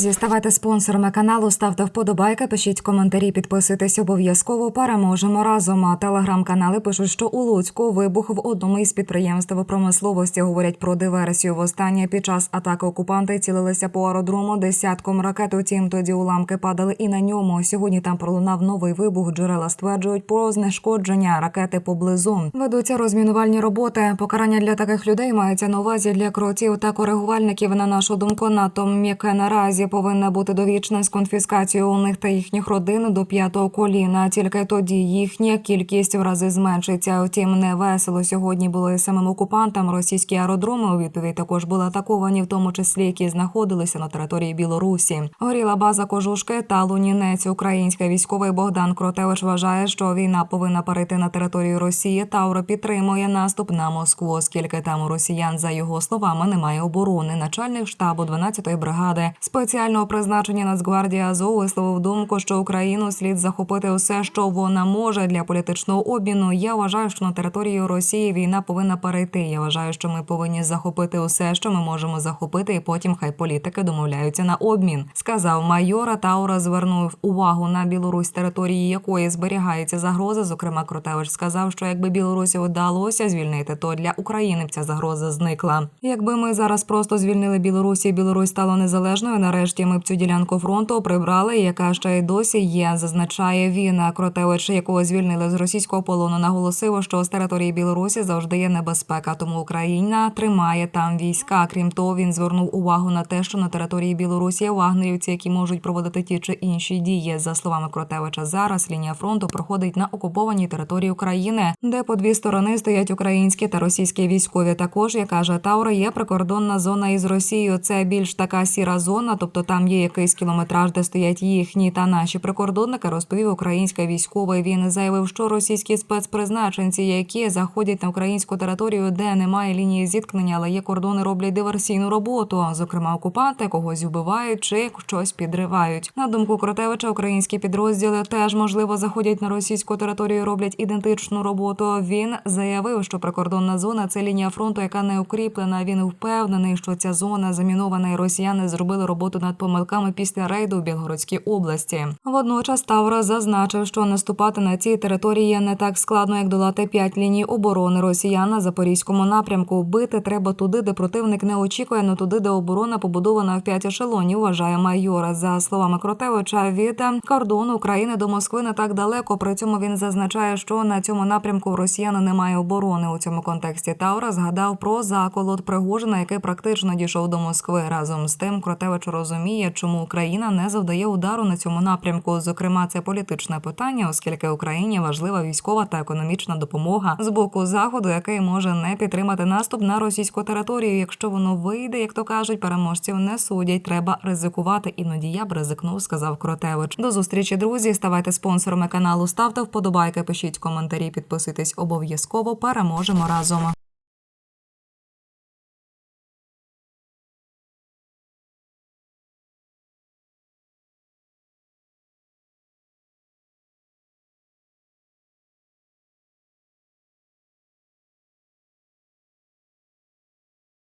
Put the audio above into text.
Друзі, ставайте спонсорами каналу, ставте вподобайки, пишіть коментарі, підписуйтесь обов'язково. Переможемо разом. А телеграм-канали пишуть, що у Луцьку вибух в одному із підприємств промисловості говорять про диверсію. Востаннє під час атаки окупанти цілилися по аеродрому десятком ракет. Утім, тоді уламки падали і на ньому. Сьогодні там пролунав новий вибух. Джерела стверджують про знешкодження ракети поблизу. Ведуться розмінувальні роботи. Покарання для таких людей мається на увазі для кротів та коригувальників. На нашу думку, НАТО м'яке наразі повинна бути довічна з конфіскацією у них та їхніх родин до п'ятого коліна. Тільки тоді їхня кількість в рази зменшиться. Втім, не весело сьогодні було і самим окупантам. Російські аеродроми у відповідь також були атаковані, в тому числі які знаходилися на території Білорусі. Горіла база кожушки та лунінець. Українська військовий Богдан Кротевич вважає, що війна повинна перейти на територію Росії. Тауро підтримує наступ на Москву, оскільки там у росіян, за його словами, немає оборони. Начальник штабу 12-ї бригади спеціального призначення Нацгвардії Азов висловив думку, що Україну слід захопити усе, що вона може для політичного обміну. Я вважаю, що на територію Росії війна повинна перейти. Я вважаю, що ми повинні захопити усе, що ми можемо захопити, і потім хай політики домовляються на обмін. Сказав майора Таура. Звернув увагу на Білорусь, території якої зберігається загроза. Зокрема, Кротевич сказав, що якби Білорусі вдалося звільнити, то для України б ця загроза зникла. Якби ми зараз просто звільнили Білорусі, Білорусь стала незалежною. Нарешті ми б цю ділянку фронту прибрали, яка ще й досі є. Зазначає він. Кротевич, якого звільнили з російського полону, наголосив, що з території Білорусі завжди є небезпека, тому Україна тримає там війська. Крім того, він звернув увагу на те, що на території Білорусі є вагнерівці, які можуть проводити ті чи інші дії. За словами Кротевича, зараз лінія фронту проходить на окупованій території України, де по дві сторони стоять українські та російські військові. Також як каже Таура, є прикордонна зона із Росією. Це більш така сіра зона, тобто там є якийсь кілометраж, де стоять їхні та наші прикордонники. Розповів українська військовий. Він заявив, що російські спецпризначенці, які заходять на українську територію, де немає лінії зіткнення, але є кордони, роблять диверсійну роботу. Зокрема, окупанти когось вбивають чи щось підривають. На думку Кротевича, українські підрозділи теж можливо заходять на російську територію, і роблять ідентичну роботу. Він заявив, що прикордонна зона це лінія фронту, яка не укріплена. Він впевнений, що ця зона замінована, і росіяни зробили роботу над помилками після рейду в Білгородській області. Водночас Тавра зазначив, що наступати на цій території не так складно, як долати п'ять ліній оборони росіян на запорізькому напрямку. Бити треба туди, де противник не очікує, но туди, де оборона побудована в п'ять ешелонів. Вважає майора. За словами Кротевича, від кордону України до Москви не так далеко. При цьому він зазначає, що на цьому напрямку росіян немає оборони. У цьому контексті Таура згадав про заколот Пригожина, який практично дійшов до Москви. Разом з тим Кротевич розуміє, чому Україна не завдає удару на цьому напрямку. Зокрема, це політичне питання, оскільки Україні важлива військова та економічна допомога з боку заходу, який може не підтримати наступ на російську територію. Якщо воно вийде, як то кажуть, переможців не судять. Треба ризикувати. Іноді я б ризикнув, сказав Кротевич. До зустрічі, друзі. Ставайте спонсорами каналу, ставте вподобайки, пишіть коментарі, підписуйтесь обов'язково. Переможемо разом.